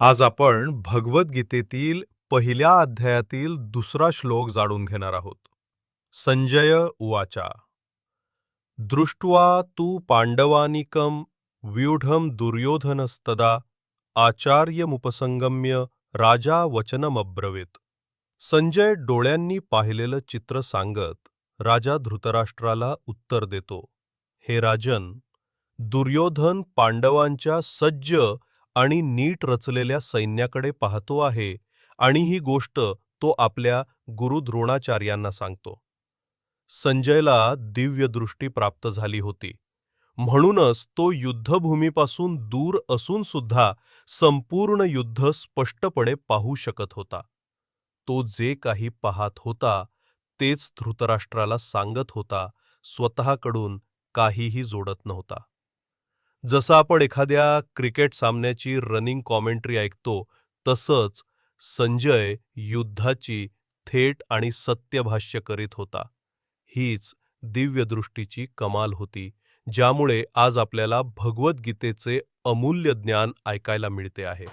आज आपण भगवद्गीतेतील पहिल्या अध्यायातील दुसरा श्लोक जाणून घेणार आहोत. संजय उवाचा. दृष्ट्वा तू पांडवानिकं व्यूढम दुर्योधनस्तदा आचार्यमुपसंगम्य राजा वचनमब्रवीत. संजय डोळ्यांनी पाहिलेलं चित्र सांगत राजा धृतराष्ट्राला उत्तर देतो. हे राजन दुर्योधन पांडवांच्या सज्ज आणि नीट रचलेल्या सैन्याकडे पाहतो आहे आणि ही गोष्ट तो आपल्या गुरु द्रोणाचार्यांना सांगतो. संजयला दिव्य दृष्टी प्राप्त झाली होती. म्हणूनच तो युद्धभूमीपासून दूर असून सुद्धा संपूर्ण युद्ध स्पष्टपणे पाहू शकत होता. तो जे काही पाहत होता तेच धृतराष्ट्राला सांगत होता स्वतःकडून काहीही जोडत नव्हता. जसं आपण एखाद्या क्रिकेट सामन्याची रनिंग कॉमेंट्री ऐकतो तसंच संजय युद्धाची थेट आणि सत्य भाष्य करीत होता. हीच दिव्यदृष्टीची कमाल होती ज्यामुळे आज आपल्याला भगवद्गीतेचे अमूल्य ज्ञान ऐकायला मिळते आहे.